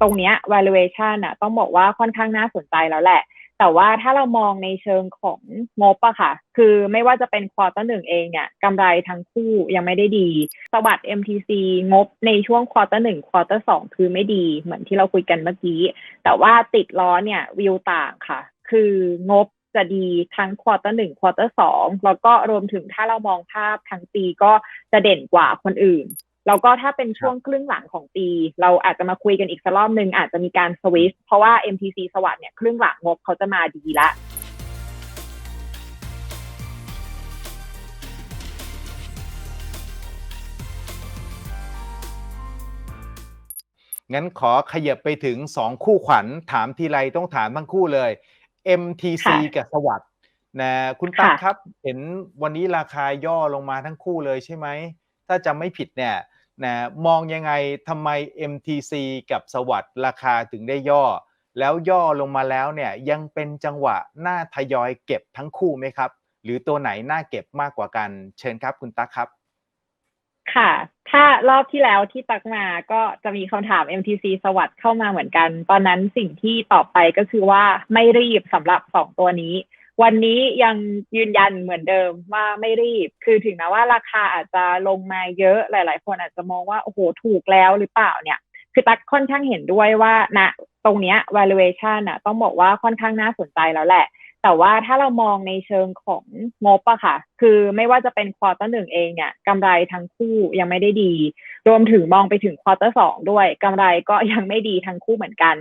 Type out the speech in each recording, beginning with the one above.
ตรงเนี้ย valuation อะต้องบอกว่าค่อนข้างน่าสนใจแล้วแหละ แต่ว่าถ้าเรามองในเชิงของงบอะค่ะ คือไม่ว่าจะเป็นควอเตอร์หนึ่งเองเนี่ยกำไรทั้งคู่ยังไม่ได้ดีสวัสด์ MTC งบในช่วงควอเตอร์หนึ่งควอเตอร์สองคือไม่ดีเหมือนที่เราคุยกันเมื่อกี้ แต่ว่าติดล้อเนี่ยวิวต่างค่ะ คืองบจะดีทั้งควอเตอร์หนึ่งควอเตอร์สองแล้วก็รวมถึงถ้าเรามองภาพทั้งปีก็จะเด่นกว่าคนอื่น แล้วก็ถ้าเป็นช่วงครึ่งหลังของปี เราอาจจะมาคุยกันอีกสักรอบหนึ่งอาจจะมีการสวิชเพราะว่า MTC สวัสด์เนี่ยครึ่งหลังงบเขาจะมาดีละงั้นขอขยับไปถึง 2 คู่ขวัญถามทีไรต้องถามทั้งคู่เลย MTC ค่ะกับสวัสด์นะคุณตั๊กค่ะครับ เห็นวันนี้ราคาย่อลงมาทั้งคู่เลยใช่ไหม ถ้าจำไม่ผิดเนี่ย นะมองยังไงทำไม MTC กับสวัสด์ราคาถึงได้ย่อ แล้วย่อลงมาแล้วเนี่ยยังเป็นจังหวะน่าทยอยเก็บทั้งคู่ไหมครับ หรือตัวไหนน่าเก็บมากกว่ากัน เชิญครับคุณตั๊กครับ ค่ะ ถ้ารอบที่แล้วที่ตักมาก็จะมีคำถาม MTC สวัสด์เข้ามาเหมือนกัน ตอนนั้นสิ่งที่ตอบไปก็คือว่าไม่รีบสำหรับสองตัวนี้ วันนี้ยังยืนยันเหมือนเดิมว่าไม่รีบ คือถึงแม้ว่าราคาอาจจะลงมาเยอะหลาย ๆ คนอาจจะมองว่าโอ้โหถูกแล้วหรือเปล่าเนี่ย คือตักค่อนข้างเห็นด้วยว่าณตรงเนี้ย valuation อะต้องบอกว่าค่อนข้างน่าสนใจแล้วแหละ แต่ว่าถ้าเรามองในเชิงของงบอะค่ะ คือไม่ว่าจะเป็นควอเตอร์หนึ่งเองเนี่ยกำไรทั้งคู่ยังไม่ได้ดี รวมถึงมองไปถึงควอเตอร์สองด้วยกำไรก็ยังไม่ดีทั้งคู่เหมือนกัน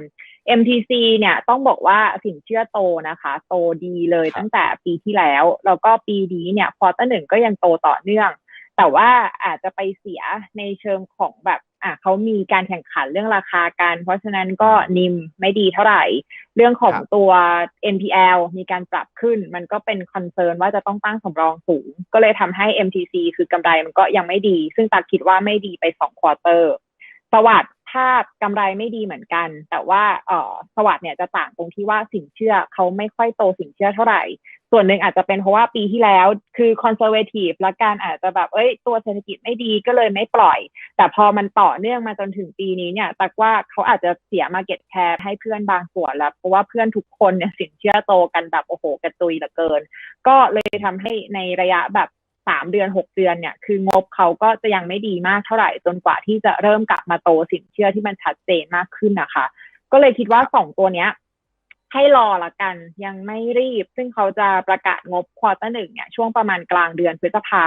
MTC เนี่ยต้องบอกว่าสินเชื่อโตนะคะ โตดีเลยครับตั้งแต่ปีที่แล้ว แล้วก็ปีนี้เนี่ยควอเตอร์หนึ่งก็ยังโตต่อเนื่อง แต่ว่าอาจจะไปเสียในเชิงของแบบอะเขามีการแข่งขันเรื่องราคากัน เพราะฉะนั้นก็นิมไม่ดีเท่าไหร่ เรื่องของครับตัว NPL มีการปรับขึ้น มันก็เป็นคอนเซิร์นว่าจะต้องตั้งสำรองสูง ก็เลยทำให้ MTC คือกำไรมันก็ยังไม่ดี ซึ่งตักคิดว่าไม่ดีไปสองควอเตอร์สวัสด์ภาพกำไรไม่ดีเหมือนกัน แต่ว่าเออสวัสด์เนี่ยจะต่างตรงที่ว่าสินเชื่อเขาไม่ค่อยโตสินเชื่อเท่าไหร่ ส่วนหนึ่งอาจจะเป็นเพราะว่าปีที่แล้วคือคอนเซอร์เวทีฟและการอาจจะแบบเอ้ยตัวเศรษฐกิจไม่ดีก็เลยไม่ปล่อย แต่พอมันต่อเนื่องมาจนถึงปีนี้เนี่ยตักว่าเขาอาจจะเสียมาเก็ตแคร์ให้เพื่อนบางส่วนแล้วเพราะว่าเพื่อนทุกคนเนี่ยสินเชื่อโตกันแบบโอ้โหกระตุยเหลือเกิน ก็เลยทำให้ในระยะแบบ สามเดือนหกเดือนเนี่ยคืองบเขาก็จะยังไม่ดีมากเท่าไหร่จนกว่าที่จะเริ่มกลับมาโตสินเชื่อที่มันชัดเจนมากขึ้นนะคะ ก็เลยคิดว่าสองตัวเนี้ย ให้รอละกันยังไม่รีบ ซึ่งเขาจะประกาศงบควอเตอร์หนึ่งเนี่ยช่วงประมาณกลางเดือนพฤษภา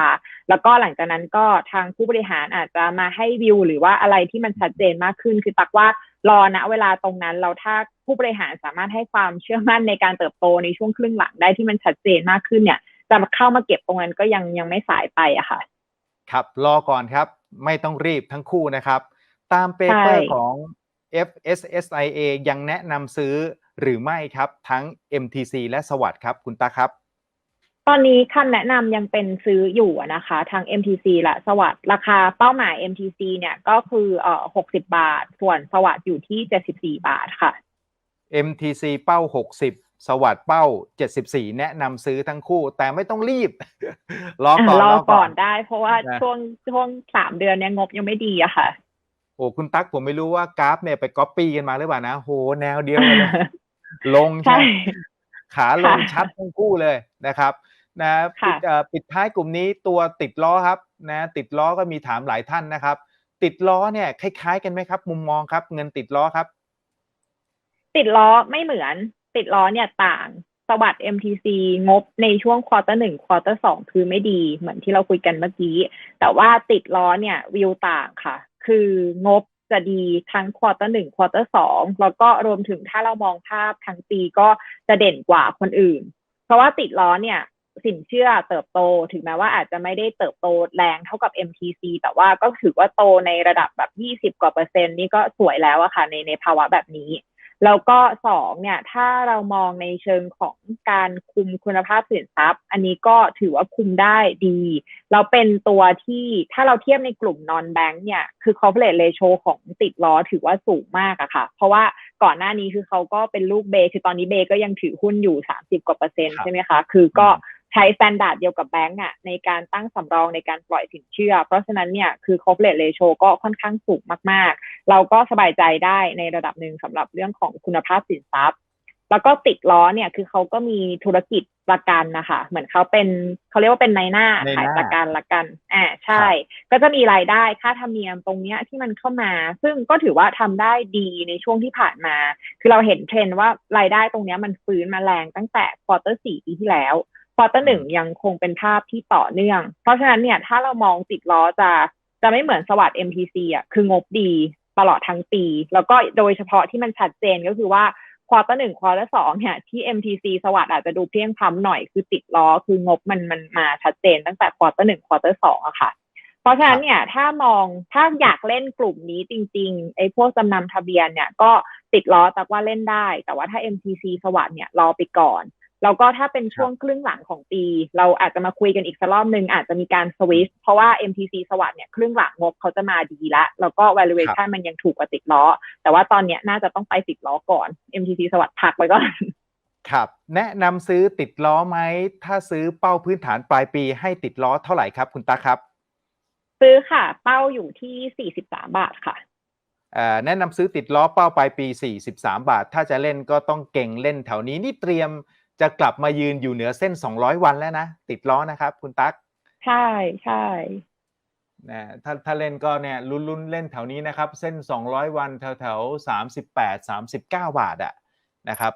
แล้วก็หลังจากนั้นก็ทางผู้บริหารอาจจะมาให้วิว หรือว่าอะไรที่มันชัดเจนมากขึ้น คือตักว่ารอนะเวลาตรงนั้นเราถ้าผู้บริหารสามารถให้ความเชื่อมั่นในการเติบโตในช่วงครึ่งหลังได้ที่มันชัดเจนมากขึ้นเนี่ย จะเข้ามาเก็บตรงนั้นก็ยังยังไม่สายไปอะค่ะ ครับรอก่อนครับ ไม่ต้องรีบทั้งคู่นะครับ ตามเปเปอร์ใช่ของ FSSIA ยังแนะนำซื้อหรือไม่ครับ ทั้ง MTC และสวัสด์ครับ คุณตาครับ ตอนนี้คำแนะนำยังเป็นซื้ออยู่อะนะคะทาง MTC และสวัสด์ราคาเป้าหมาย MTC เนี่ยก็คือเอ่อ60 บาท ส่วนสวัสด์อยู่ที่ 74 บาทค่ะ MTC เป้า 60 สวัสด์เป้า 74 แนะนำซื้อทั้งคู่ แต่ไม่ต้องรีบ รอก่อนรอรอก่ก่ออนนได้ เพราะว่านะช่วงช่วงสามเดือนเนี่ยงบยังไม่ดีอะค่ะ โอ้คุณตั๊กผมไม่รู้ว่ากราฟเนี่ยไปก๊อปปี้กันมาหรือเปล่านะโหแนวเดียวกันเลยลงใช่ใช่ขาลงค่ะชัดทั้งคู่เลยนะครับนะค่ะปิดเอ่อปิดท้ายกลุ่มนี้ตัวติดล้อครับนะติดล้อก็มีถามหลายท่านนะครับ ติดล้อเนี่ยคล้ายๆกันไหมครับ มุมมองครับ เงินติดล้อครับ ติดล้อไม่เหมือน ติดล้อเนี่ยต่างสวัสด์ MTC งบในช่วงควอเตอร์หนึ่งควอเตอร์สองคือไม่ดี เหมือนที่เราคุยกันเมื่อกี้ แต่ว่าติดล้อเนี่ยวิวต่างค่ะ คืองบจะดีทั้งควอเตอร์หนึ่งควอเตอร์สองแล้วก็รวมถึงถ้าเรามองภาพทั้งปีก็จะเด่นกว่าคนอื่น เพราะว่าติดล้อเนี่ยสินเชื่อเติบโตถึงแม้ว่าอาจจะไม่ได้เติบโตแรงเท่ากับ MTC แต่ว่าก็ถือว่าโตในระดับแบบ 20 กว่าเปอร์เซ็นต์นี่ก็สวยแล้วอะค่ะในในภาวะแบบนี้ แล้วก็สองเนี่ย ถ้าเรามองในเชิงของการคุมคุณภาพสินทรัพย์ อันนี้ก็ถือว่าคุมได้ดี เราเป็นตัวที่ถ้าเราเทียบในกลุ่ม non bank เนี่ย คือ corporate ratio ของติดล้อถือว่าสูงมากอะค่ะ เพราะว่าก่อนหน้านี้คือเขาก็เป็นลูกเบย์คือตอนนี้เบย์ก็ยังถือหุ้นอยู่ 30 กว่าเปอร์เซ็นต์ครับใช่ไหมคะ คือก็ ใช้สแตนดาร์ดเดียวกับแบงก์อะในการตั้งสำรองในการปล่อยสินเชื่อ เพราะฉะนั้นเนี่ยคือ corporate ratio ก็ค่อนข้างสูงมากๆ เราก็สบายใจได้ในระดับหนึ่งสำหรับเรื่องของคุณภาพสินทรัพย์ แล้วก็ติดล้อเนี่ยคือเขาก็มีธุรกิจประกันนะคะ เหมือนเขาเป็นเขาเรียกว่าเป็นนายหน้าในหขายน้าประกันละกันอ่าใช่ ก็จะมีรายได้ค่าธรรมเนียมตรงเนี้ยที่มันเข้ามา ซึ่งก็ถือว่าทำได้ดีในช่วงที่ผ่านมา คือเราเห็นเทรนด์ว่ารายได้ตรงเนี้ยมันฟื้นมาแรงตั้งแต่ควอเตอร์สี่ปีที่แล้ว ควอเตอร์หนึ่งยังคงเป็นภาพที่ต่อเนื่อง เพราะฉะนั้นเนี่ยถ้าเรามองติดล้อจะจะไม่เหมือนสวัสด์ MTC อะคืองบดีตลอดทั้งปี แล้วก็โดยเฉพาะที่มันชัดเจนก็คือว่าควอเตอร์หนึ่งควอเตอร์สองเนี่ยที่ MTC สวัสด์อาจจะดูเพลียงพล้ำหน่อยคือติดล้อคืองบมันมันมาชัดเจนตั้งแต่ควอเตอร์หนึ่งควอเตอร์สองอะค่ะ เพราะฉะนั้นเนี่ยถ้ามองถ้าอยากเล่นกลุ่มนี้จริงๆไอ้พวกจำนำทะเบียนเนี่ยก็ติดล้อตักว่าเล่นได้ แต่ว่าถ้า MTC สวัสด์เนี่ยรอไปก่อน แล้วก็ถ้าเป็นช่วงครึ่งหลังของปี เราอาจจะมาคุยกันอีกสักรอบหนึ่งอาจจะมีการสวิชเพราะว่า MTC สวัสด์เนี่ยครึ่งหลังงบเขาจะมาดีละ แล้วก็ valuation มันยังถูกกว่าติดล้อ แต่ว่าตอนเนี้ยน่าจะต้องไปติดล้อก่อน MTC สวัสด์พักไว้ก่อนครับ แนะนำซื้อติดล้อไหม ถ้าซื้อเป้าพื้นฐานปลายปีให้ติดล้อเท่าไหร่ครับ คุณตาครับ ซื้อค่ะ เป้าอยู่ที่43บาทค่ะเอ่อแนะนำซื้อติดล้อเป้าปลายปี 43 บาท ถ้าจะเล่นก็ต้องเก่งเล่นแถวนี้นี่เตรียม จะกลับมายืนอยู่เหนือเส้น 200 วันแล้วนะ ติดล้อนะครับ คุณตั๊กใช่ใช่นะถ้าถ้าเล่นก็เนี่ยลุ้นๆเล่นแถวนี้นะครับ เส้น 200 วันแถวแถวๆ38 39 บาทอะนะครับ